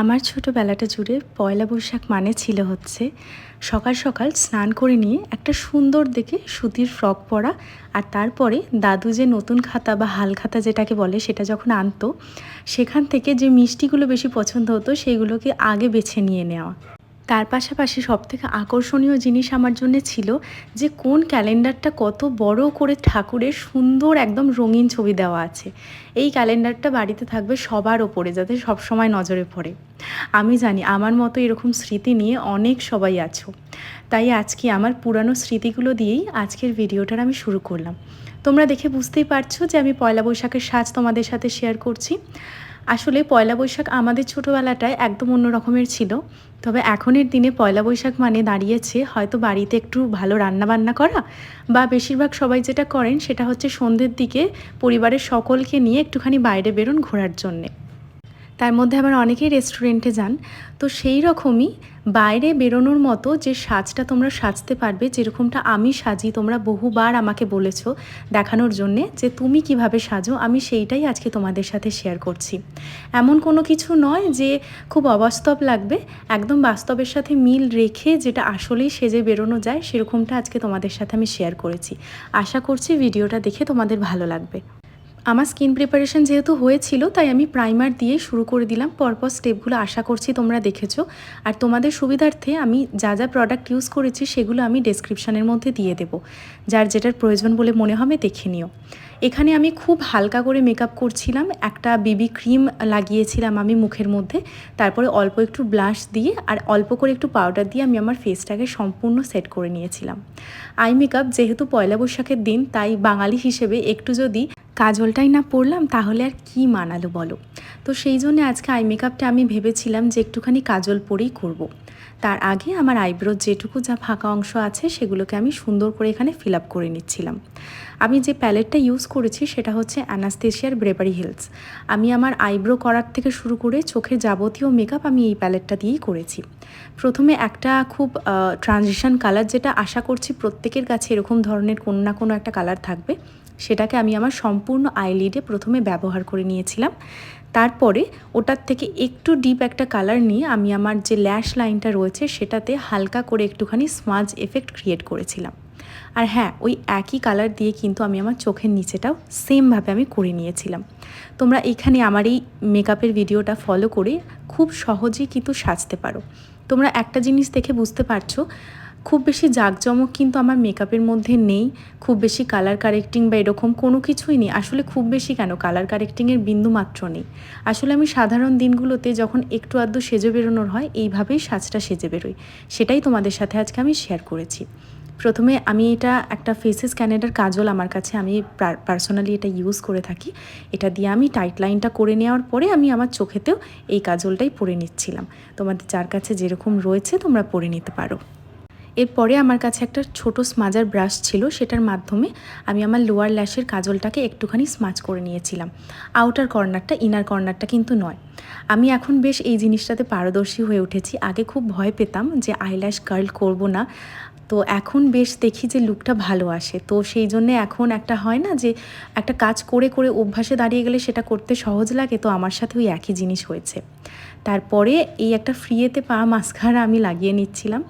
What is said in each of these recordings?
আমার ছোটোবেলাটা জুড়ে পয়লা বৈশাখ মানে ছিল হচ্ছে সকাল সকাল স্নান করে নিয়ে একটা সুন্দর দেখে সুতির ফ্রক পরা আর তারপরে দাদু যে নতুন খাতা বা হাল খাতা যেটাকে বলে সেটা যখন আনতো, সেখান থেকে যে মিষ্টিগুলো বেশি পছন্দ হতো সেইগুলোকে আগে বেছে নিয়ে নেওয়া। তার পাশাপাশি সবথেকে আকর্ষণীয় জিনিস আমার জন্য ছিল যে কোন ক্যালেন্ডারটা কত বড় করে ঠাকুরের সুন্দর একদম রঙিন ছবি দেওয়া আছে। এই ক্যালেন্ডারটা বাড়িতে থাকবে সবার ওপরে যাতে সবসময় নজরে পড়ে। আমি জানি আমার মতো এরকম স্মৃতি নিয়ে অনেক সবাই আছো। তাই আজকে আমার পুরানো স্মৃতিগুলো দিয়েই আজকের ভিডিওটার আমি শুরু করলাম। তোমরা দেখে বুঝতেই পারছ যে আমি পয়লা বৈশাখের সাজ তোমাদের সাথে শেয়ার করছি। আসলে পয়লা বৈশাখ আমাদের ছোটোবেলাটায় একদম অন্য রকমের ছিল। তবে এখনের দিনে পয়লা বৈশাখ মানে দাঁড়িয়েছে হয়তো বাড়িতে একটু ভালো রান্নাবান্না করা বা বেশিরভাগ সবাই যেটা করেন সেটা হচ্ছে সন্ধ্যের দিকে পরিবারের সকলকে নিয়ে একটুখানি বাইরে বেরোন ঘোরার জন্যে। তার মধ্যে আবার অনেকেই রেস্টুরেন্টে যান। তো সেই রকমই বাইরে বেরোনোর মতো যে সাজটা তোমরা সাজতে পারবে, যেরকমটা আমি সাজি, তোমরা বহুবার আমাকে বলেছ দেখানোর জন্যে যে তুমি কীভাবে সাজো, আমি সেইটাই আজকে তোমাদের সাথে শেয়ার করছি। এমন কোনো কিছু নয় যে খুব অবাস্তব লাগবে, একদম বাস্তবের সাথে মিল রেখে যেটা আসলেই সেজে বেরোনো যায়, সেরকমটা আজকে তোমাদের সাথে আমি শেয়ার করেছি। আশা করছি ভিডিওটা দেখে তোমাদের ভালো লাগবে। আমার স্কিন প্রিপারেশন যেহেতু হয়েছিল, তাই আমি প্রাইমার দিয়ে শুরু করে দিলাম। পরপর স্টেপগুলো আশা করছি তোমরা দেখেছ। আর তোমাদের সুবিধার্থে আমি যা যা প্রোডাক্ট ইউজ করেছি, সেগুলো আমি ডেসক্রিপশানের মধ্যে দিয়ে দেব। যার যেটার প্রয়োজন বলে মনে হবে, দেখে নিও। এখানে আমি খুব হালকা করে মেকআপ করছিলাম। একটা বেবি ক্রিম লাগিয়েছিলাম আমি মুখের মধ্যে। তারপরে অল্প একটু ব্লাশ দিয়ে আর অল্প করে একটু পাউডার দিয়ে আমি আমার ফেসটাকে সম্পূর্ণ সেট করে নিয়েছিলাম। আই মেকআপ যেহেতু পয়লা বৈশাখের দিন, তাই বাঙালি হিসেবে একটু যদি কাজলটাই না পরলাম তাহলে আর কি মানালো বলো? তো সেই জন্য আজকে আই মেকআপটা আমি ভেবেছিলাম যে একটুখানি কাজল পরেই করব। তার আগে আমার আইব্রোর যেটুকু যা ফাঁকা অংশ আছে, সেগুলোকে আমি সুন্দর করে এখানে ফিল আপ করে নিচ্ছিলাম। আমি যে প্যালেটটা ইউজ করেছি, সেটা হচ্ছে অ্যানাস্তেশিয়ার ব্রেবারি হিলস আমি আমার আইব্রো করার থেকে শুরু করে চোখের যাবতীয় মেকআপ আমি এই প্যালেটটা দিয়েই করেছি। প্রথমে একটা খুব ট্রানজিশন কালার যেটা আশা করছি প্রত্যেকের কাছে এরকম ধরনের কোনো না কোনো একটা কালার থাকবে। সেটাকে আমি আমার সম্পূর্ণ আইলিডে প্রথমে ব্যবহার করে নিয়েছিলাম। তারপরে ওটার থেকে একটু ডিপ একটা কালার নিয়ে আমি আমার যে ল্যাশ লাইনটা রয়েছে সেটাতে হালকা করে একটুখানি স্মাজ এফেক্ট ক্রিয়েট করেছিলাম। আর হ্যাঁ ওই একই কালার দিয়ে কিন্তু আমি আমার চোখের নিচেটাও সেমভাবে আমি করে নিয়েছিলাম। তোমরা এখানে আমার এই মেকআপের ভিডিওটা ফলো করে খুব সহজেই কিন্তু সাজতে পারো। তোমরা একটা জিনিস দেখে বুঝতে পারছ খুব বেশি জাঁকজমক কিন্তু আমার মেকআপের মধ্যে নেই। খুব বেশি কালার কারেক্টিং বা এরকম কোনো কিছুই নেই। আসলে খুব বেশি কেন? কালার কারেক্টিংয়ের বিন্দু মাত্র নেই। আসলে আমি সাধারণ দিনগুলোতে যখন একটু আধটু সেজে বেরোনোর হয়, এইভাবেই সাজটা সেজে বেরোই। সেটাই তোমাদের সাথে আজকে আমি শেয়ার করেছি। প্রথমে আমি এটা একটা ফেসেস ক্যানেডার কাজল আমার কাছে আমি পার্সোনালি এটা ইউজ করে থাকি। এটা দিয়ে আমি টাইট লাইনটা করে নেওয়ার পরে আমি আমার চোখেতেও এই কাজলটাই পরে নিচ্ছিলাম। তোমাদের যার কাছে যেরকম রয়েছে তোমরা পরে নিতে পারো। এরপরে আমার কাছে একটা ছোট স্মাজার ব্রাশ ছিল, সেটার মাধ্যমে আমি আমার লোয়ার ল্যাশের কাজলটাকে একটুখানি স্মাজ করে নিয়েছিলাম। আউটার কর্নারটা, ইনার কর্নারটা কিন্তু নয়। আমি এখন বেশ এই জিনিসটাতে পারদর্শী হয়ে উঠেছি। আগে খুব ভয় পেতাম যে আইল্যাশ কার্ল করব না। তো এখন বেশ দেখি যে লুকটা ভালো আসে। তো সেই জন্যে এখন একটা হয় না যে একটা কাজ করে করে অভ্যাসে দাঁড়িয়ে গেলে সেটা করতে সহজ লাগে, তো আমার সাথে ওই একই জিনিস হয়েছে। তারপরে এই একটা ফ্রিয়েতে পা মাস্কারা আমি লাগিয়ে নিচ্ছিলাম।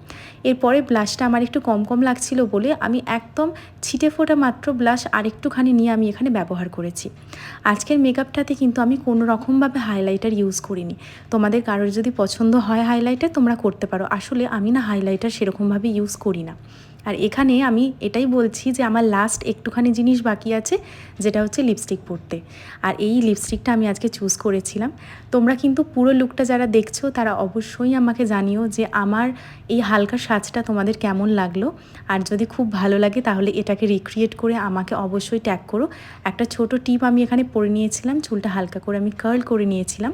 এরপরে ব্লাশটা আমার একটু কম কম লাগছিল বলে আমি একদম ছিটে ফোটা মাত্র ব্লাশ আরেকটুখানি নিয়ে আমি এখানে ব্যবহার করেছি। আজকের মেকআপটাতে কিন্তু আমি কোনো রকমভাবে হাইলাইটার ইউজ করিনি। তোমাদের কারোর যদি পছন্দ হয় হাইলাইটার তোমরা করতে পারো। আসলে আমি না হাইলাইটার সেরকমভাবে ইউজ করি না। আর এখানে আমি এটাই বলছি যে আমার লাস্ট একটুখানি জিনিস বাকি আছে, যেটা হচ্ছে লিপস্টিক পরতে। আর এই লিপস্টিকটা আমি আজকে চুজ করেছিলাম। তোমরা কিন্তু পুরো লুকটা যারা দেখছ, তারা অবশ্যই আমাকে জানিও যে আমার এই হালকা সাজটা তোমাদের কেমন লাগল। আর যদি খুব ভালো লাগে, তাহলে এটাকে রিক্রিয়েট করে আমাকে অবশ্যই ট্যাগ করো। একটা ছোট টিপ আমি এখানে পরে নিয়েছিলাম, চুলটা হালকা করে আমি কার্ল করে নিয়েছিলাম।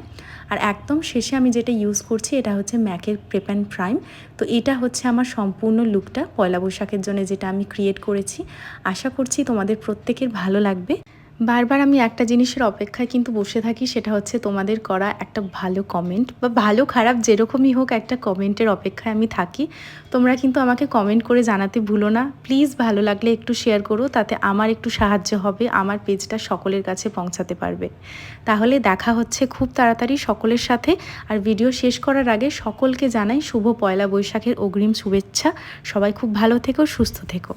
আর একদম শেষে আমি যেটা ইউজ করছি, এটা হচ্ছে ম্যাকের প্রেপ অ্যান্ড প্রাইম তো এটা হচ্ছে আমার সম্পূর্ণ লুকটা পয়লা বৈশাখের জন্য যেটা আমি ক্রিয়েট করেছি। আশা করছি তোমাদের প্রত্যেকের ভালো লাগবে। বারবার আমি একটা জিনিসের অপেক্ষায় কিন্তু বসে থাকি, সেটা হচ্ছে তোমাদের করা একটা ভালো কমেন্ট বা ভালো খারাপ যেরকমই হোক একটা কমেন্টের অপেক্ষায় আমি থাকি। তোমরা কিন্তু আমাকে কমেন্ট করে জানাতে ভুলো না। প্লিজ ভালো লাগলে একটু শেয়ার করো, তাতে আমার একটু সাহায্য হবে, আমার পেজটা সকলের কাছে পৌঁছাতে পারবে। তাহলে দেখা হচ্ছে খুব তাড়াতাড়ি সকলের সাথে। আর ভিডিও শেষ করার আগে সকলকে জানাই শুভ পয়লা বৈশাখের অগ্রিম শুভেচ্ছা। সবাই খুব ভালো থেকো, সুস্থ থেকো।